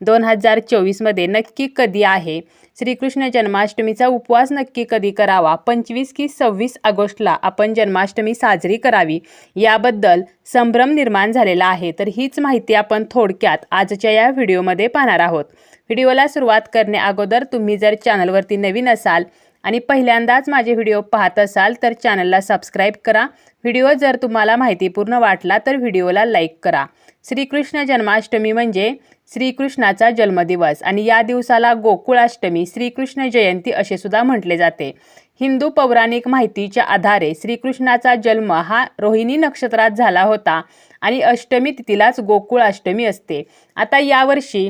दोन हजार चोवीसमध्ये नक्की कधी आहे? श्रीकृष्ण जन्माष्टमीचा उपवास नक्की कधी करावा? पंचवीस की सव्वीस ऑगस्टला आपण जन्माष्टमी साजरी करावी. याबद्दल संभ्रम निर्माण झालेला आहे. तर हीच माहिती आपण थोडक्यात आजच्या या व्हिडिओमध्ये पाहणार आहोत. व्हिडिओला सुरुवात करण्याअगोदर तुम्ही जर चॅनलवरती नवीन असाल आणि पहिल्यांदाच माझे व्हिडिओ पाहत असाल तर चॅनलला सबस्क्राईब करा. व्हिडिओ जर तुम्हाला माहितीपूर्ण वाटला तर व्हिडिओला लाईक करा. श्रीकृष्ण जन्माष्टमी म्हणजे श्रीकृष्णाचा जन्मदिवस आणि या दिवसाला गोकुळाष्टमी श्रीकृष्ण जयंती असे सुद्धा म्हटले जाते. हिंदू पौराणिक माहितीच्या आधारे श्रीकृष्णाचा जन्म हा रोहिणी नक्षत्रात झाला होता आणि अष्टमी तिथीलाच गोकुळाष्टमी असते. आता यावर्षी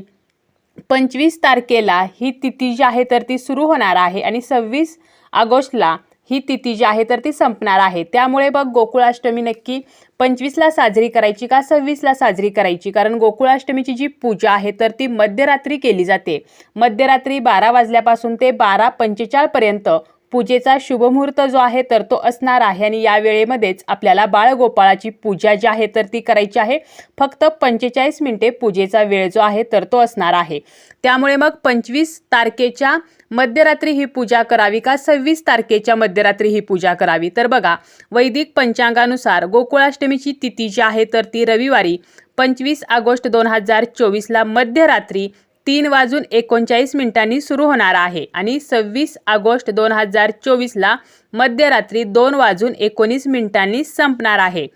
पंचवीस तारखेला ही तिथी जी आहे तर ती सुरू होणार आहे आणि सव्वीस ऑगस्टला ही तिथी जी आहे तर ती संपणार आहे. त्यामुळे बघ गोकुळाष्टमी नक्की पंचवीसला साजरी करायची का सव्वीसला साजरी करायची? कारण गोकुळाष्टमीची जी पूजा आहे तर ती मध्यरात्री केली जाते. मध्यरात्री बारा वाजल्यापासून ते बारा पंचेचाळपर्यंत पूजेचा शुभमुहूर्त जो आहे तर तो असणार आहे. आणि या वेळेमध्येच आपल्याला बाळगोपाळाची पूजा जी आहे तर ती करायची आहे. फक्त पंचेचाळीस मिनिटे पूजेचा वेळ जो आहे तर तो असणार आहे. त्यामुळे मग पंचवीस तारखेच्या मध्यरात्री ही पूजा करावी का? सव्वीस तारखेच्या मध्यरात्री ही पूजा करावी? तर बघा वैदिक पंचांगानुसार गोकुळाष्टमीची तिथी जी आहे तर ती रविवारी पंचवीस ऑगस्ट दोन हजार चोवीसला मध्यरात्री तीन वाजून एकोणचाळीस मिनिटांनी सुरू होणार आहे आणि सव्वीस ऑगस्ट दोन हजार चोवीसला मध्यरात्री दोन वाजून एकोणीस मिनिटांनी संपणार आहे.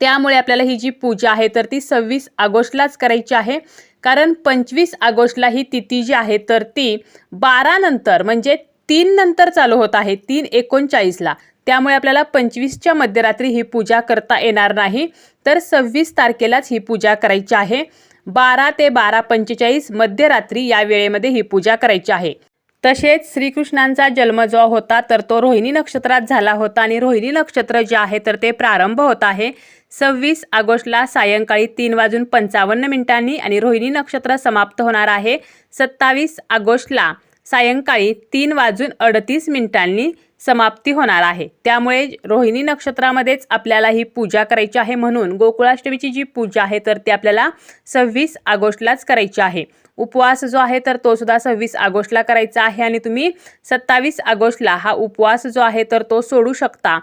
त्यामुळे आपल्याला ही जी पूजा आहे तर ती सव्वीस ऑगस्टलाच करायची आहे. कारण पंचवीस ऑगस्टला ही तिथी जी आहे तर ती बारा नंतर म्हणजे तीन नंतर चालू होत आहे तीन एकोणचाळीसला. त्यामुळे आपल्याला पंचवीसच्या मध्यरात्री ही पूजा करता येणार नाही. तर सव्वीस तारखेलाच ही पूजा करायची आहे. बारा ते बारा पंचेचाळीस मध्यरात्री या वेळेमध्ये ही पूजा करायची आहे. तसेच श्रीकृष्णांचा जन्म जो होता तर तो रोहिणी नक्षत्रात झाला होता आणि रोहिणी नक्षत्र जे आहे तर ते प्रारंभ होत आहे सव्वीस ऑगस्टला सायंकाळी तीन वाजून पंचावन्न मिनिटांनी आणि रोहिणी नक्षत्र समाप्त होणार आहे सत्तावीस ऑगस्टला. सायंकाळी तीन वाजून अडतीस मिनिटांनी समाप्ती होणार आहे. त्यामुळे रोहिणी नक्षत्रामध्येच आपल्याला ही पूजा करायची आहे म्हणून गोकुळाष्टमीची जी पूजा आहे तर ती आपल्याला सव्वीस ऑगस्टलाच करायची आहे. उपवास जो आहे तर तो सुद्धा सव्वीस ऑगस्टला करायचा आहे आणि तुम्ही सत्तावीस ऑगस्टला हा उपवास जो आहे तर तो सोडू शकता.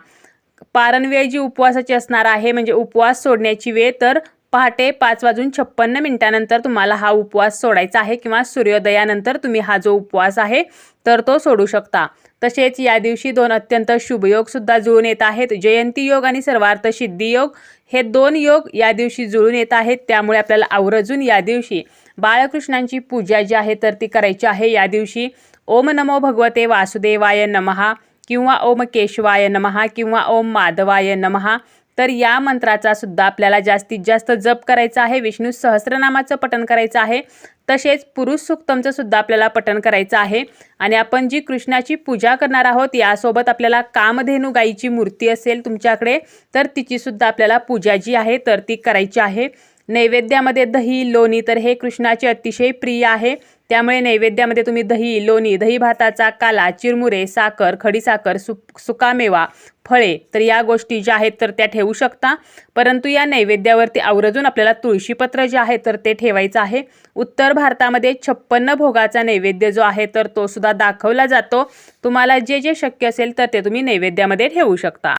पारणवेळ जी उपवासाची असणार आहे म्हणजे उपवास सोडण्याची वेळ तर पहाटे पाच वाजून छप्पन्न मिनिटानंतर तुम्हाला हा उपवास सोडायचा आहे किंवा सूर्योदयानंतर तुम्ही हा जो उपवास आहे तर तो सोडू शकता. तसेच या दिवशी दोन अत्यंत शुभयोगसुद्धा जुळून येत आहेत. जयंती योग आणि सर्वार्थ सिद्धी योग हे दोन योग या दिवशी जुळून येत आहेत. त्यामुळे आपल्याला आवर्जून या दिवशी बाळकृष्णांची पूजा जी आहे तर ती करायची आहे. या दिवशी ओम नमो भगवते वासुदेवाय नमहा किंवा ओम केशवाय नमहा किंवा ओम माधवाय नमहा तर या मंत्राचा सुद्धा आपल्याला जास्तीत जास्त जप करायचा आहे विष्णू सहस्रनामाचं पठण करायचं आहे तसेच पुरुष सुक्तमचं सुद्धा आपल्याला पठण करायचं आहे. आणि आपण जी कृष्णाची पूजा करणार आहोत यासोबत आपल्याला कामधेनू गाईची मूर्ती असेल तुमच्याकडे तर तिची सुद्धा आपल्याला पूजा जी आहे तर ती करायची आहे. नैवेद्यामध्ये दही लोणी. तर हे कृष्णाचे अतिशय प्रिय आहे. त्यामुळे नैवेद्यामध्ये तुम्ही दही लोणी दही भाताचा काला चिरमुरे साखर खडीसाखर सु सुकामेवा फळे तर या गोष्टी ज्या आहेत तर त्या ठेवू शकता. परंतु या नैवेद्यावरती आवर्जून आपल्याला तुळशीपत्र जे आहे तर ते ठेवायचं आहे. उत्तर भारतामध्ये छप्पन्न भोगाचा नैवेद्य जो आहे तर तो सुद्धा दाखवला जातो. तुम्हाला जे जे शक्य असेल तर ते तुम्ही नैवेद्यामध्ये ठेवू शकता.